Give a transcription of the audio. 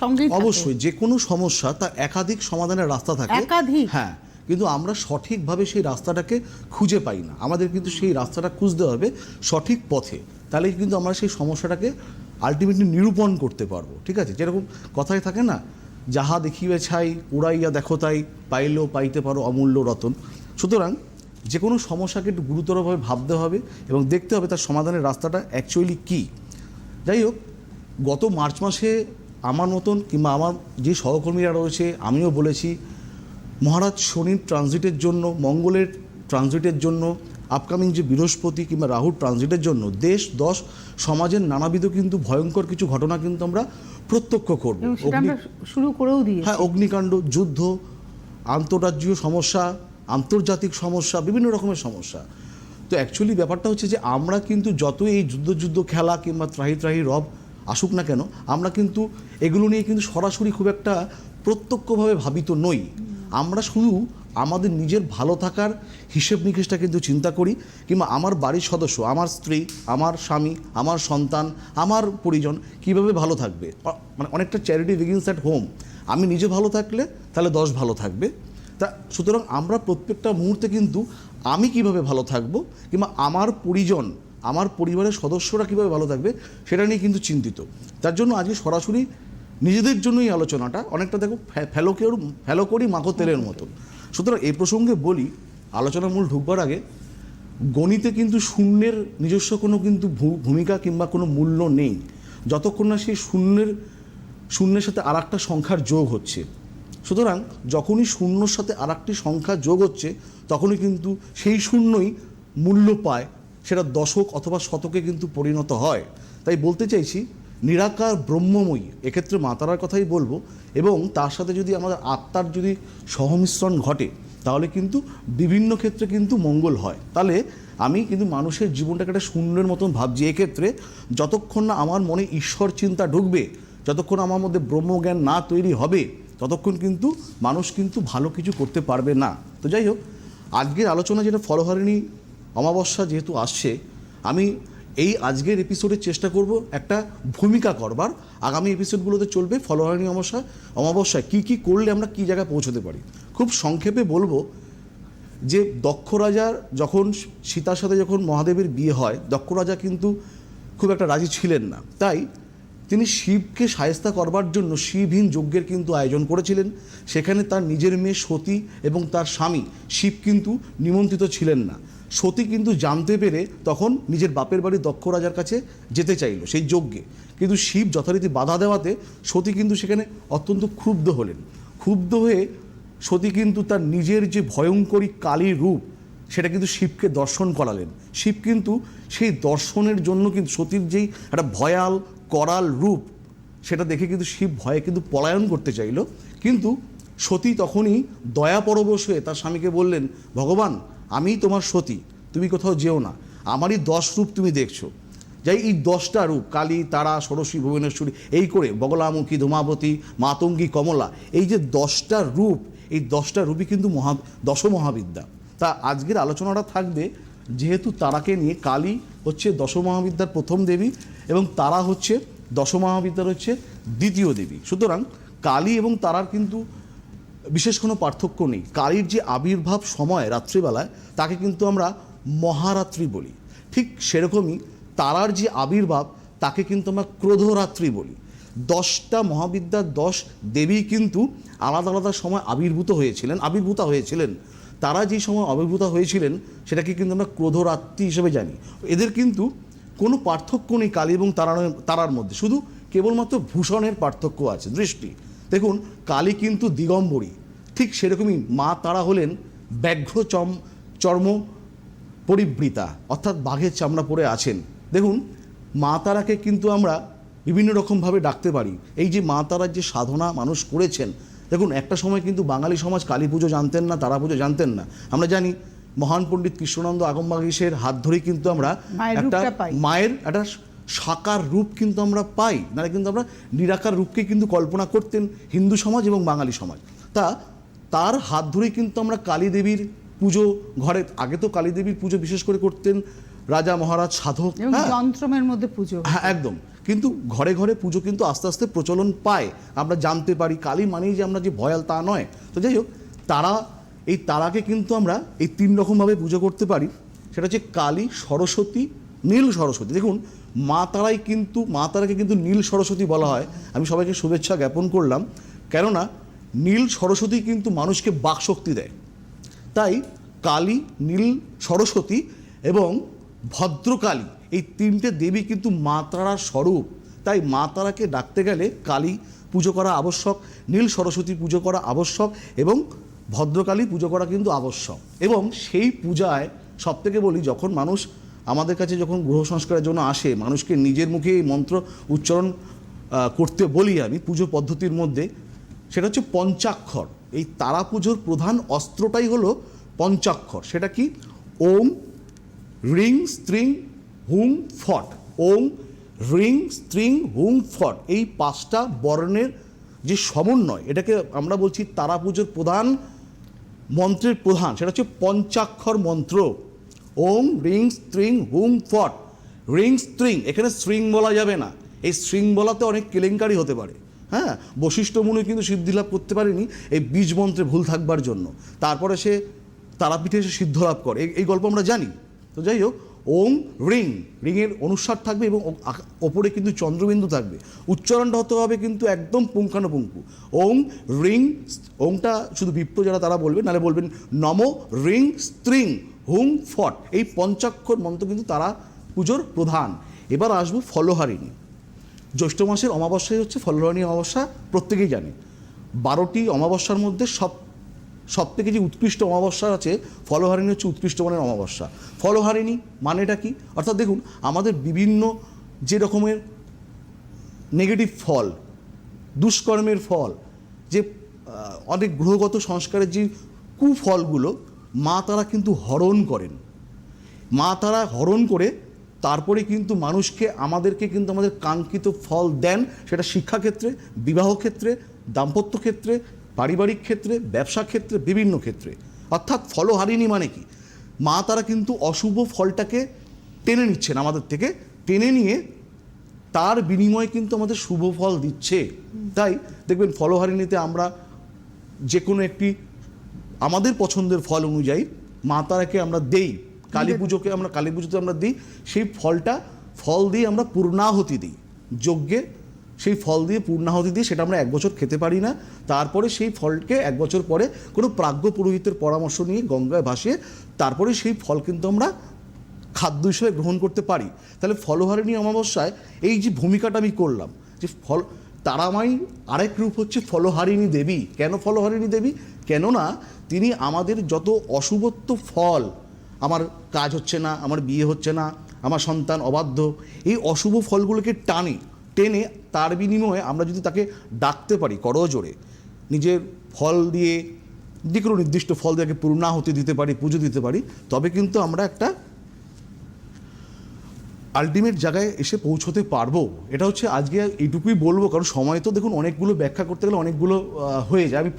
সঙ্গেই অবশ্যই যে কোনো সমস্যা তা একাধিক সমাধানের রাস্তা থাকে। একাধিক? হ্যাঁ কিন্তু আমরা সঠিকভাবে সেই রাস্তাটাকে খুঁজে পাই না। আমাদের কিন্তু সেই রাস্তাটা খুঁজতে হবে সঠিক পথে। তাহলে কিন্তু আমরা সেই সমস্যাটাকে আলটিমেটলি নিরূপণ করতে পারব ঠিক আছে? যেরকম কথায় থাকে না যাহা দেখিবে ছাই উড়াইয়া দেখো তাই পাইলেও পাইতে পারো অমূল্য রতন। সুতরাং যে কোনো সমস্যাকে একটু গুরুতরভাবে ভাবতে হবে এবং দেখতে হবে তার সমাধানের রাস্তাটা অ্যাকচুয়ালি কী। যাই হোক গত মার্চ মাসে আমার মতন কিংবা আমার যে সহকর্মীরা রয়েছে আমিও বলেছি মহারাজ শনির ট্রানজিটের জন্য মঙ্গলের ট্রানজিটের জন্য আপকামিং যে বৃহস্পতি কিংবা রাহুর ট্রানজিটের জন্য দেশ দশ সমাজের নানাবিধ কিন্তু ভয়ঙ্কর কিছু ঘটনা কিন্তু আমরা প্রত্যক্ষ করব। শুরু করেও দিই হ্যাঁ অগ্নিকাণ্ড যুদ্ধ আন্তঃরাজ্যীয় সমস্যা আন্তর্জাতিক সমস্যা বিভিন্ন রকমের সমস্যা। তো অ্যাকচুয়ালি ব্যাপারটা হচ্ছে যে আমরা কিন্তু যতই এই যুদ্ধ যুদ্ধ খেলা কিংবা ত্রাহি ত্রাহি রব আসুক না কেন, আমরা কিন্তু এগুলো নিয়ে কিন্তু সরাসরি খুব একটা প্রত্যক্ষভাবে ভাবিত নই। আমরা শুধু আমাদের নিজের ভালো থাকার হিসেব নিকেশটা কিন্তু চিন্তা করি, কিংবা আমার বাড়ির সদস্য, আমার স্ত্রী, আমার স্বামী, আমার সন্তান, আমার পরিজন কীভাবে ভালো থাকবে? মানে অনেকটা চ্যারিটি বিগিনস অ্যাট হোম আমি নিজে ভালো থাকলে তাহলে দশ ভালো থাকবে। তা সুতরাং আমরা প্রত্যেকটা মুহূর্তে কিন্তু আমি কীভাবে ভালো থাকব, কিংবা আমার পরিজন আমার পরিবারের সদস্যরা কীভাবে ভালো থাকবে সেটা নিয়ে কিন্তু চিন্তিত। তার জন্য আজকে সরাসরি নিজেদের জন্যই আলোচনাটা অনেকটা দেখো ফে- ফেলো কেউ, ফেলো করি মাখো তেলের মতন। সুতরাং এই প্রসঙ্গে বলি আলোচনার মূল ঢুকবার আগে, গণিতে কিন্তু শূন্যের নিজস্ব কোনো কিন্তু ভূমিকা কিংবা কোনো মূল্য নেই। যতক্ষণ না সেই শূন্যের শূন্যের সাথে আর একটা সংখ্যার যোগ হচ্ছে। সুতরাং যখনই শূন্যর সাথে আর একটি সংখ্যা যোগ হচ্ছে, তখনই কিন্তু সেই শূন্যই মূল্য পায় সেটা দশক অথবা শতকে কিন্তু পরিণত হয়। তাই বলতে চাইছি, নিরাকার ব্রহ্মময়ী, এক্ষেত্রে মাতারার কথাই বলব, এবং তার সাথে যদি আমাদের আত্মার যদি সহমিশ্রণ ঘটে, তাহলে কিন্তু বিভিন্ন ক্ষেত্রে কিন্তু মঙ্গল হয়। তাহলে আমি কিন্তু মানুষের জীবনটাকে একটা শূন্যের মতন ভাবছি। এক্ষেত্রে যতক্ষণ না আমার মনে ঈশ্বর চিন্তা ঢুকবে, যতক্ষণ আমার মধ্যে ব্রহ্মজ্ঞান না তৈরি হবে, ততক্ষণ কিন্তু মানুষ কিন্তু ভালো কিছু করতে পারবে না। তো যাই হোক, আজকের আলোচনা যেটা ফলহারিণী অমাবস্যা যেহেতু আসছে, আমি এই আজকের এপিসোডে চেষ্টা করব একটা ভূমিকা করবার। আগামী এপিসোডগুলোতে চলবে ফলহারিণী অমাবস্যা, অমাবস্যায় কী কী করলে আমরা কী জায়গায় পৌঁছতে পারি। খুব সংক্ষেপে বলব যে দক্ষ রাজার যখন সীতার সাথে যখন মহাদেবের বিয়ে হয়, দক্ষ রাজা কিন্তু খুব একটা রাজি ছিলেন না। তাই তিনি শিবকে সায়স্তা করবার জন্য শিবহীন যজ্ঞের কিন্তু আয়োজন করেছিলেন। সেখানে তার নিজের মেয়ে সতী এবং তার স্বামী শিব কিন্তু নিমন্ত্রিত ছিলেন না। সতী কিন্তু জানতে পেরে তখন নিজের বাপের বাড়ি দক্ষ রাজার কাছে যেতে চাইল, সেই যজ্ঞে। কিন্তু শিব যথারীতি বাধা দেওয়াতে সতী কিন্তু সেখানে অত্যন্ত ক্ষুব্ধ হলেন। ক্ষুব্ধ হয়ে সতী কিন্তু তার নিজের যে ভয়ঙ্করী কালীর রূপ, সেটা কিন্তু শিবকে দর্শন করালেন। শিব কিন্তু সেই দর্শনের জন্য কিন্তু সতীর যেই একটা ভয়াল, করাল রূপ, সেটা দেখে কিন্তু শিব ভয়ে কিন্তু পলায়ন করতে চাইল। কিন্তু সতী তখনই দয়া পরবশ হয়ে তার স্বামীকে বললেন, ভগবান আমিই তোমার সতী, তুমি কোথাও যেও না। আমারই দশ রূপ তুমি দেখছ। যাই এই দশটা রূপ, কালী, তারা, ষোড়শী, ভুবনেশ্বরী, এই করে, বগলামুখী, ধূমাবতী, মাতঙ্গী, কমলা, এই যে দশটা রূপ, এই দশটা রূপই কিন্তু মহা দশ মহাবিদ্যা তা আজকের আলোচনাটা থাকবে যেহেতু তারাকে নিয়ে কালী হচ্ছে দশ মহাবিদ্যার প্রথম দেবী এবং তারা হচ্ছে দশ মহাবিদ্যার হচ্ছে দ্বিতীয় দেবী। সুতরাং কালী এবং তারার কিন্তু বিশেষ কোনো পার্থক্য নেই। কালীর যে আবির্ভাব সময় রাত্রিবেলায়, তাকে কিন্তু আমরা মহারাত্রি বলি। ঠিক সেরকমই তারার যে আবির্ভাব, তাকে কিন্তু আমরা ক্রোধরাত্রি বলি। দশটা মহাবিদ্যার দশ দেবী কিন্তু আলাদা আলাদা সময় আবির্ভূত হয়েছিলেন, আবির্ভূতা হয়েছিলেন। তারা যে সময় আবির্ভূত হয়েছিলেন, সেটাকে কিন্তু আমরা ক্রোধরাত্রি হিসেবে জানি। এদের কিন্তু কোনো পার্থক্য নেই কালী এবং তারার তারার মধ্যে। শুধু কেবলমাত্র ভূষণের পার্থক্য আছে, দৃষ্টি। দেখুন কালী কিন্তু দিগম্বরী। ঠিক সেরকমই মা তারা হলেন ব্যাঘ্র চম চর্ম পরিবৃতা অর্থাৎ বাঘের চামড়া পরে আছেন। দেখুন মা তারাকে কিন্তু আমরা বিভিন্ন রকমভাবে ডাকতে পারি। এই যে মা তারার যে সাধনা মানুষ করেছেন দেখুন একটা সময় কিন্তু বাঙালি সমাজ কালী পুজো জানতেন না তারা পুজো জানতেন না। আমরা জানি মহান পণ্ডিত কৃষ্ণনন্দ আগমবাগীশের হাত ধরেই কিন্তু আমরা একটা মায়ের একটা সাকার রূপ কিন্তু আমরা পাই নাহলে কিন্তু আমরা নিরাকার রূপকে কিন্তু কল্পনা করতেন হিন্দু সমাজ এবং বাঙালি সমাজ। তা তার হাত ধরেই কিন্তু আমরা কালী দেবীর পুজো ঘরে আগে তো কালী দেবীর পুজো বিশেষ করে করতেন রাজা মহারাজ সাধক হ্যাঁ? যন্ত্রমের মধ্যে পুজো। হ্যাঁ একদম। কিন্তু ঘরে ঘরে পুজো কিন্তু আস্তে আস্তে প্রচলন পায়। আমরা জানতে পারি কালী মানেই যে আমরা যে ভয়াল তা নয়। তো যাই হোক তারা এই তারাকে কিন্তু আমরা এই তিন রকমভাবে পুজো করতে পারি। সেটা হচ্ছে কালী সরস্বতী নীল সরস্বতী। দেখুন, মা তারাই কিন্তু, মা তারাকে কিন্তু নীল সরস্বতী বলা হয়। আমি সবাইকে শুভেচ্ছা জ্ঞাপন করলাম। কেননা, নীল সরস্বতী কিন্তু মানুষকে বাকশক্তি দেয়। তাই কালী, নীল সরস্বতী এবং ভদ্রকালী এই তিনটে দেবী কিন্তু মা তারার স্বরূপ। তাই মা তারাকে ডাকতে গেলে কালী পুজো করা আবশ্যক, নীল সরস্বতী পুজো করা আবশ্যক এবং ভদ্রকালী পুজো করা কিন্তু আবশ্যক। এবং সেই পূজায় সব থেকে বলি, যখন মানুষ আমাদের কাছে যখন গ্রহ সংস্কারের জন্য আসে, মানুষকে নিজের মুখে এই মন্ত্র উচ্চারণ করতে বলি আমি, পুজো পদ্ধতির মধ্যে, সেটা হচ্ছে পঞ্চাক্ষর। এই তারা পুজোর প্রধান অস্ত্রটাই হলো পঞ্চাক্ষর। সেটা কি? ওম, রিং, স্ত্রিং, হুং, ফট। ওম, রিং, স্ত্রিং, হুং, ফট। এই পাঁচটা বর্ণের যে সমন্বয়, এটাকে আমরা বলছি তারা পুজোর প্রধান মন্ত্রের প্রধান। সেটা হচ্ছে পঞ্চাক্ষর মন্ত্র। ওম, রিং, স্ত্রিং হুং ফট। রিং, স্ত্রিং, এখানে স্ট্রিং বলা যাবে না। এই স্ট্রিং বলাতে অনেক কেলেঙ্কারি হতে পারে। হ্যাঁ বশিষ্ঠ মুনি কিন্তু সিদ্ধি লাভ করতে পারেনি এই বীজ মন্ত্রে ভুল থাকবার জন্য। তারপরে সে তারাপীঠে এসে সিদ্ধ লাভ করে। এই- গল্প আমরা জানি। তো যাই হোক, ওম, রিং, রিংয়ের অনুসার থাকবে এবং ওপরে কিন্তু চন্দ্রবিন্দু থাকবে। উচ্চারণটা হতে হবে কিন্তু একদম পুঙ্খানুপুঙ্খু। ওম, রিং ওমটা শুধু বিপ্র যারা তারা বলবেন, নাহলে বলবেন নম, রিং, স্ত্রিং। হুং ফট, এই পঞ্চাক্ষর মন্ত্র কিন্তু তারা পুজোর প্রধান। এবার আসব ফলহারিণী। জ্যৈষ্ঠ মাসের অমাবস্যাই হচ্ছে ফলহারিণী অমাবস্যা, প্রত্যেকেই জানে। বারোটি অমাবস্যার মধ্যে সব সব থেকে যে উৎকৃষ্ট অমাবস্যা আছে, ফলহারিণী হচ্ছে উৎকৃষ্ট মানের অমাবস্যা। ফলহারিণী মানেটা কি? অর্থাৎ দেখুন, আমাদের বিভিন্ন যে রকমের নেগেটিভ ফল, দুষ্কর্মের ফল, যে অনেক গ্রহগত সংস্কারের যে কুফলগুলো মা তারা কিন্তু হরণ করেন। মা তারা হরণ করে তারপরে কিন্তু মানুষকে আমাদেরকে কিন্তু আমাদের কাঙ্ক্ষিত ফল দেন সেটা শিক্ষাক্ষেত্রে বিবাহ ক্ষেত্রে দাম্পত্য ক্ষেত্রে পারিবারিক ক্ষেত্রে ব্যবসা ক্ষেত্রে বিভিন্ন ক্ষেত্রে। অর্থাৎ ফলহারিণী মানে কি? মা তারা কিন্তু অশুভ ফলটাকে টেনে নিচ্ছেন আমাদের থেকে টেনে নিয়ে তার বিনিময়ে কিন্তু আমাদের শুভ ফল দিচ্ছে। তাই দেখবেন ফলহারিণীতে আমরা যে কোনো একটি আমাদের পছন্দের ফল অনুযায়ী মা তারাকে আমরা দেই কালী পুজোকে আমরা কালী পুজোতে আমরা দিই সেই ফলটা ফল দিয়ে আমরা পূর্ণাহতি দিই। যজ্ঞে সেই ফল দিয়ে পূর্ণাহতি দিয়ে সেটা আমরা এক বছর খেতে পারি না। তারপরে সেই ফলকে এক বছর পরে কোনো প্রাজ্ঞ পুরোহিতের পরামর্শ নিয়ে গঙ্গায় ভাসিয়ে তারপরে সেই ফল কিন্তু আমরা খাদ্য হিসেবে গ্রহণ করতে পারি। তাহলে ফলহারিণী অমাবস্যায় এই যে ভূমিকাটা আমি করলাম যে ফল তারামাই আরেক রূপ হচ্ছে ফলহারিণী দেবী। কেন ফলহারিণী দেবী? কেননা তিনি আমাদের যত অশুভত্ব ফল, আমার কাজ হচ্ছে না, আমার বিয়ে হচ্ছে না, আমার সন্তান অবাধ্য, এই অশুভ ফলগুলোকে টানে, টেনে তার বিনিময়ে আমরা যদি তাকে ডাকতে পারি করজোরে নিজের ফল দিয়ে, যে কোনো নির্দিষ্ট ফল দিয়ে তাকে পূর্ণাহতি দিতে পারি, পুজো দিতে পারি, তবে কিন্তু আমরা একটা আলটিমেট জায়গায় এসে পৌঁছতে পারব। এটা হচ্ছে আজকে এইটুকুই বলব, কারণ সময় তো দেখুন, অনেকগুলো ব্যাখ্যা করতে গেলে অনেকগুলো হয়ে যায়। আমি